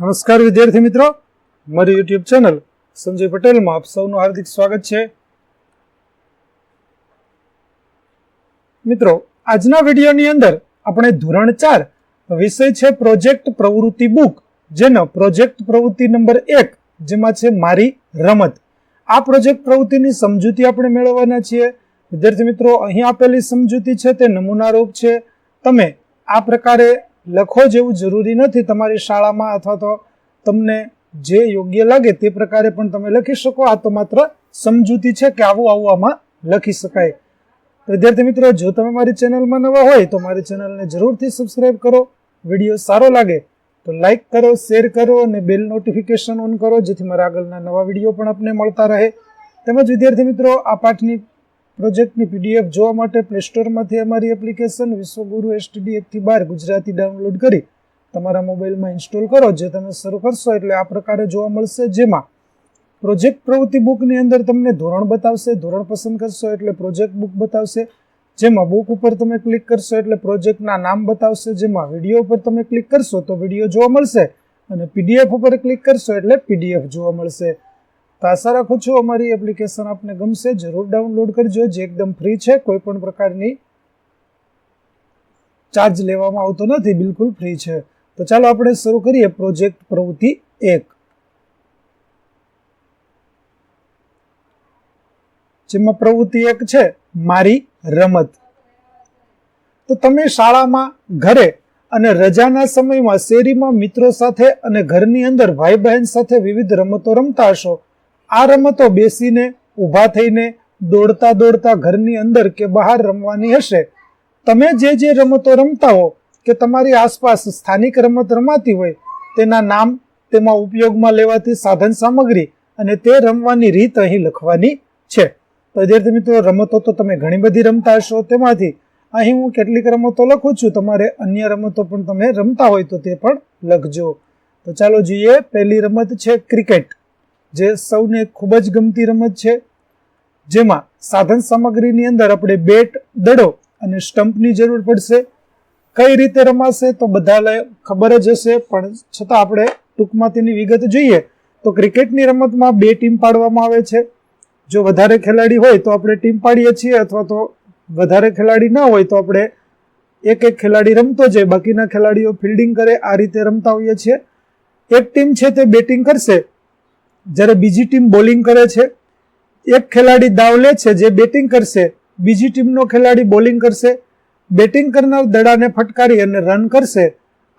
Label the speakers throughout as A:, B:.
A: નમસ્કાર વિદ્યાર્થી મિત્રો. મારી યુટ્યુબ ચેનલ સંજય પટેલમાં આપ સૌનું હાર્દિક સ્વાગત છે. મિત્રો, આજના વિડીયોની અંદર આપણે ધોરણ ચાર વિષય છે પ્રોજેક્ટ પ્રવૃત્તિ બુક જેનો પ્રોજેક્ટ પ્રવૃત્તિ નંબર એક, જેમાં છે મારી રમત. આ પ્રોજેક્ટ પ્રવૃત્તિની સમજૂતી આપણે મેળવવાના છીએ. વિદ્યાર્થી મિત્રો, અહીં આપેલી સમજૂતી છે તે નમૂનારૂપ છે. તમે આ પ્રકારે લખો જેવું જરૂરી નથી તમારી શાળામાં અથવા તો તમને જે યોગ્ય લાગે તે પ્રકારે પણ તમે લખી શકો. આ તો માત્ર સમજૂતી છે કે આવું આવું આમાં લખી શકાય. તો વિદ્યાર્થી મિત્રો, જો તમે મારી ચેનલમાં નવા હોય તો મારી ચેનલને જરૂરથી સબસ્ક્રાઇબ કરો. વીડિયો સારો લાગે તો લાઈક કરો શેર કરો અને બેલ નોટિફિકેશન ઓન કરો જેથી મારા આગળના નવા વીડિયો પણ આપને મળતા રહે. તેમજ વિદ્યાર્થી મિત્રો, આ પાઠની પ્રોજેક્ટની પીડીએફ જોવા માટે પ્લે સ્ટોરમાંથી અમારી એપ્લિકેશન વિશ્વગુરુ એસટીડી એકથી બાર ગુજરાતી ડાઉનલોડ કરી તમારા મોબાઈલમાં ઇન્સ્ટોલ કરો, જે તમે શરૂ કરશો એટલે આ પ્રકારે જોવા મળશે, જેમાં પ્રોજેક્ટ પ્રવૃત્તિ બુકની અંદર તમને ધોરણ બતાવશે, ધોરણ પસંદ કરશો એટલે પ્રોજેક્ટ બુક બતાવશે, જેમાં બુક ઉપર તમે ક્લિક કરશો એટલે પ્રોજેક્ટના નામ બતાવશે, જેમાં વીડિયો ઉપર તમે ક્લિક કરશો તો વીડિયો જોવા મળશે અને પીડીએફ ઉપર ક્લિક કરશો એટલે પીડીએફ જોવા મળશે. તો આશા રાખું છું અમારી એપ્લિકેશન આપને ગમશે. જરૂર ડાઉનલોડ કરજો. જે એકદમ ફ્રી છે, કોઈ પણ પ્રકારની ચાર્જ લેવામાં આવતો નથી, બિલકુલ ફ્રી છે. તો ચાલો આપણે શરૂ કરીએ પ્રોજેક્ટ પ્રવૃત્તિ એક. જેમાં પ્રવૃત્તિ એક છે, મારી રમત. તો તમે શાળામાં ઘરે અને રજાના સમયમાં શેરીમાં મિત્રો સાથે અને ઘરની અંદર ભાઈ બહેન સાથે વિવિધ રમતો રમતા હશો. આ રમતો બેસીને, ઊભા થઈને, દોડતા દોડતા ઘરની અંદર કે બહાર રમવાની હશે. તમે જે જે રમતો રમતા હો, કે તમારી આસપાસ સ્થાનિક રમત રમાતી હોય, તેના નામ તેમાં ઉપયોગમાં લેવાતી સાધન સામગ્રી અને તે રમવાની રીત અહીં લખવાની છે. તો વિદ્યાર્થી મિત્રો, રમતો તો તમે ઘણી બધી રમતા હશો, તેમાંથી અહીં હું કેટલીક રમતો લખું છું. તમારે અન્ય રમતો પણ તમે રમતા હોય તો તે પણ લખજો. તો ચાલો જોઈએ, પહેલી રમત છે ક્રિકેટ. જે સૌને ખૂબ જ ગમતી રમત છે, જેમાં સાધન સામગ્રીની અંદર આપણે બેટ, દડો અને સ્ટમ્પની જરૂર પડશે. કઈ રીતે રમાશે તો બધાને ખબર જ હશે, પણ છતાં આપણે ટૂંકમાં તેની વિગત જોઈએ તો ક્રિકેટની રમતમાં બે ટીમ પાડવામાં આવે છે. જો વધારે ખેલાડી હોય તો આપણે ટીમ પાડીએ છીએ, અથવા તો વધારે ખેલાડી ના હોય તો આપણે એક એક ખેલાડી રમતો જાય બાકીના ખેલાડીઓ ફિલ્ડિંગ કરે આ રીતે રમતા હોઈએ છીએ. એક ટીમ છે તે બેટિંગ કરશે જ્યારે બીજી ટીમ બોલિંગ કરે છે, એક ખેલાડી દાવ લે છે જે બેટિંગ કરશે, બીજી ટીમનો ખેલાડી બોલિંગ કરશે, બેટિંગ કરનાર દડાને ફટકારી અને રન કરશે,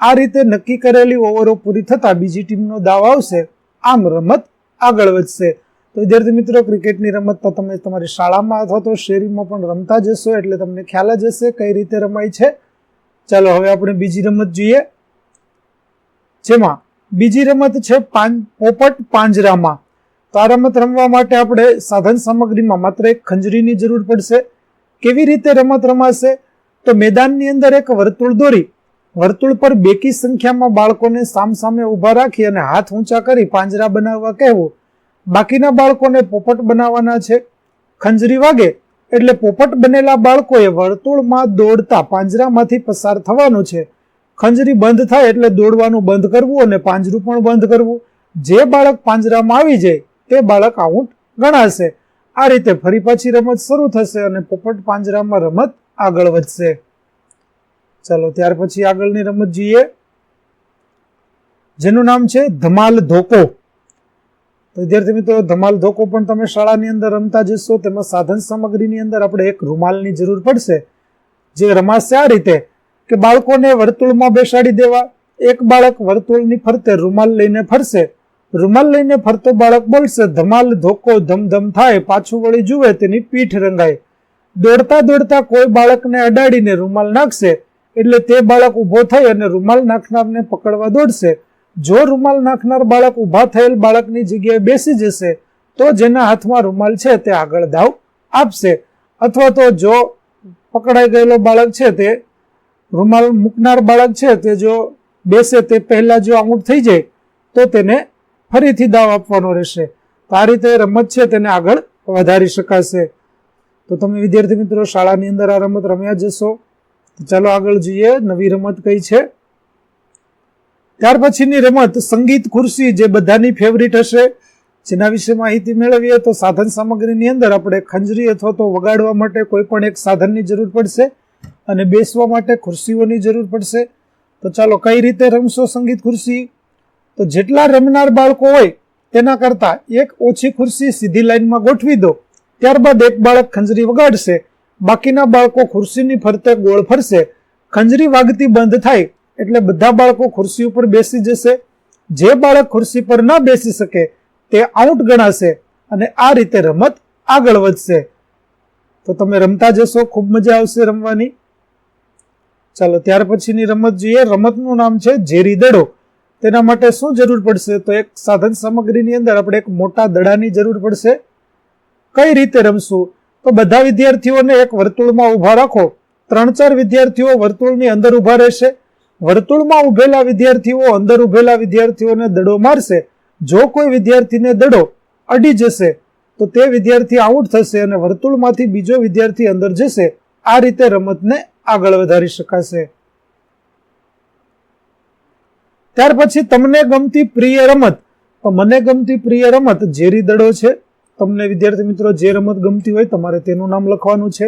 A: આ રીતે નક્કી કરેલી ઓવરો પૂરી થતાં બીજી ટીમનો દાવ આવશે, આમ રમત આગળ વધશે. તો વિદ્યાર્થી મિત્રો, ક્રિકેટની રમત તો તમે તમારી શાળામાં અથવા તો શેરીમાં પણ રમતા જશો એટલે તમને ખ્યાલ જ હશે કઈ રીતે રમાય છે. ચાલો, હવે આપણે બીજી રમત જોઈએ. જેમાં બીજી રમત છે પોપટ પાંજરામાં. તો આ રમત રમવા માટે આપણે સાધન સામગ્રીમાં માત્ર એક ખંજરીની જરૂર પડશે. કેવી રીતે રમત રમાશે? તો મેદાનની અંદર એક વર્તુળ દોરી. વર્તુળ પર બેકી સંખ્યામાં બાળકોને સામસામે ઊભા રાખી અને હાથ ઊંચા કરી પાંજરા બનાવવા કહેવું. બાકીના બાળકોને પોપટ બનાવવાના છે. ખંજરી વાગે એટલે પોપટ બનેલા બાળકોએ વર્તુળમાં દોડતા પાંજરામાંથી પસાર થવાનું છે. ખંજરી બંધ થાય એટલે દોડવાનું બંધ કરવું અને પાંજરું પણ બંધ કરવું. જે બાળક પાંજરામાં આવી જાય, તે બાળક આઉટ ગણાશે. આ રીતે ફરી પાછી રમત શરૂ થશે અને પોપટ પાંજરામાં રમત આગળ વધશે. ચાલો, ત્યાર પછી આગળની રમત જોઈએ. જેનું નામ છે ધમાલ ધોકો. વિદ્યાર્થી મિત્રો, ધમાલ ધોકો પણ તમે શાળાની અંદર રમતા જશો, તેમાં સાધન સામગ્રીની અંદર આપણે એક રૂમાલની જરૂર પડશે. જે રમાશે આ રીતે. કે બાળકોને વર્તુળમાં બેસાડી દેવા. એક બાળક વર્તુળની ફરતે રૂમાલ લઈને ફરશે. રૂમાલ લઈને ફરતો બાળક બોલશે, ધમાલ, ધોકો, ધમધમ થાય, પાછું વળી જુએ તેની પીઠ રંગાય દોડતા દોડતા કોઈ બાળકને અડાડીને રૂમાલ નાખશે. એટલે તે બાળક ઊભો થઈ અને રૂમાલ નાખનારને પકડવા દોડશે. જો રૂમાલ નાખનાર બાળક ઊભા થયેલ બાળકની જગ્યાએ બેસી જશે, તો જેના હાથમાં રૂમાલ છે તે આગળ દાવ આપશે. અથવા તો જો પકડાઈ ગયેલો બાળક છે તે રૂમાલ મૂકનાર બાળક છે તે જો બેસે તે પહેલાં જો આઉટ થઈ જાય, તો તેને ફરીથી દાવ આપવાનો રહેશે. તો આ રીતે રમત છે તેને આગળ વધારી શકાશે. તો તમે વિદ્યાર્થી મિત્રો, શાળાની અંદર આ રમત રમ્યા જશો. ચાલો આગળ જોઈએ, નવી રમત કઈ છે? ત્યાર પછીની રમત સંગીત ખુરશી, જે બધાની ફેવરિટ હશે. જેના વિશે માહિતી મેળવીએ તો સાધન સામગ્રીની અંદર આપણે ખંજરી અથવા તો વગાડવા માટે કોઈ પણ એક સાધનની જરૂર પડશે. અને બેસવા માટે ખુરશીઓની જરૂર પડશે. તો ચાલો, કઈ રીતે રમશો સંગીત ખુરશી? તો જેટલા રમનાર બાળકો હોય, તેના કરતાં એક ઓછી ખુરશી સીધી લાઈનમાં ગોઠવી દો. ત્યારબાદ એક બાળક ખંજરી વગાડશે. બાકીના બાળકો ખુરશીની ફરતે ગોળ ફરશે. ખંજરી વાગતી બંધ થાય એટલે બધા બાળકો ખુરશી ઉપર બેસી જશે. જે બાળક ખુરશી પર ન બેસી શકે, તે આઉટ ગણાશે અને આ રીતે રમત આગળ વધશે. તો તમે રમતા જશો, ખૂબ મજા આવશે રમવાની. ચાલો, ત્યાર પછીની રમત જોઈએ. રમતનું નામ છે ઝેરી દડો. તેના માટે શું જરૂર પડશે? તો એક સાધન સામગ્રીની અંદર આપણે એક મોટા દડાની જરૂર પડશે. કઈ રીતે રમશું? તો બધા વિદ્યાર્થીઓને એક વર્તુળમાં ઊભા રાખો. ત્રણ ચાર વિદ્યાર્થીઓ વર્તુળની અંદર ઊભા રહેશે. વર્તુળમાં ઉભેલા વિદ્યાર્થીઓ અંદર ઉભેલા વિદ્યાર્થીઓને દડો મારશે. જો કોઈ વિદ્યાર્થીને દડો અડી જશે, તો તે વિદ્યાર્થી આઉટ થશે અને વર્તુળમાંથી બીજો વિદ્યાર્થી અંદર જશે. આ રીતે રમતને આગળ વધારી શકાશે. ત્યાર પછી તમને ગમતી પ્રિય રમત. તો મને ગમતી પ્રિય રમત ઝેરી દડો છે. તમને વિદ્યાર્થી મિત્રો જે રમત ગમતી હોય તમારે તેનું નામ લખવાનું છે.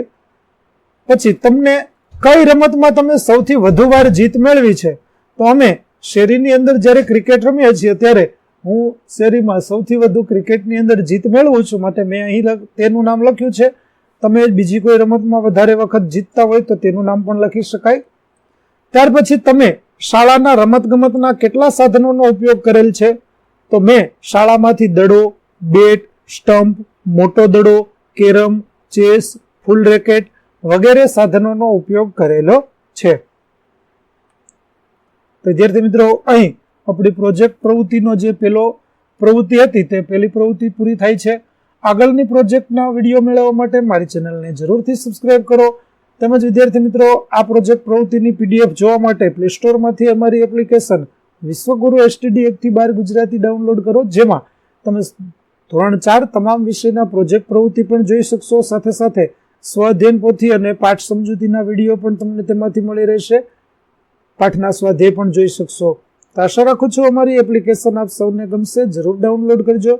A: પછી તમને કઈ રમતમાં તમે સૌથી વધુ વાર જીત મેળવી છે? તો અમે શેરીની અંદર જ્યારે ક્રિકેટ રમીએ છીએ ત્યારે હું શેરીમાં સૌથી વધુ ક્રિકેટની અંદર જીત મેળવું છું માટે મેં અહીં તેનું નામ લખ્યું છે. તમે બીજી કોઈ રમતમાં વધારે વખત જીતતા હોય તો તેનું નામ પણ લખી શકાય. ત્યાર પછી તમે શાળાના રમતગમતના કેટલા સાધનોનો ઉપયોગ કરેલ છે? તો મેં શાળામાંથી દડો, બેટ સ્ટમ્પ મોટો દડો, કેરમ, ચેસ, ફૂલ રેકેટ વગેરે સાધનોનો ઉપયોગ કરેલો છે. વિદ્યાર્થી મિત્રો, અહીં આપણી પ્રોજેક્ટ પ્રવૃત્તિનો જે પેલો પ્રવૃત્તિ હતી તે પેલી પ્રવૃત્તિ પૂરી થાય છે. આગળની પ્રોજેક્ટના વીડિયો મેળવવા માટે મારી ચેનલને જરૂરથી સબસ્ક્રાઇબ કરો. તેમજ વિદ્યાર્થી મિત્રો, આ પ્રોજેક્ટ પ્રવૃત્તિની પીડીએફ જોવા માટે પ્લે સ્ટોરમાંથી અમારી એપ્લિકેશન વિશ્વગુરુ એસટીડી એકથી બાર ગુજરાતી ડાઉનલોડ કરો, જેમાં તમે ધોરણ ચાર તમામ વિષયના પ્રોજેક્ટ પ્રવૃત્તિ પણ જોઈ શકશો. સાથે સાથે સ્વાધ્યન પોથી અને પાઠ સમજૂતીના વીડિયો પણ તમને તેમાંથી મળી રહેશે. પાઠના સ્વાધ્યાય પણ જોઈ શકશો. તો આશા રાખું છું અમારી એપ્લિકેશન આપ સૌને ગમશે. જરૂર ડાઉનલોડ કરજો.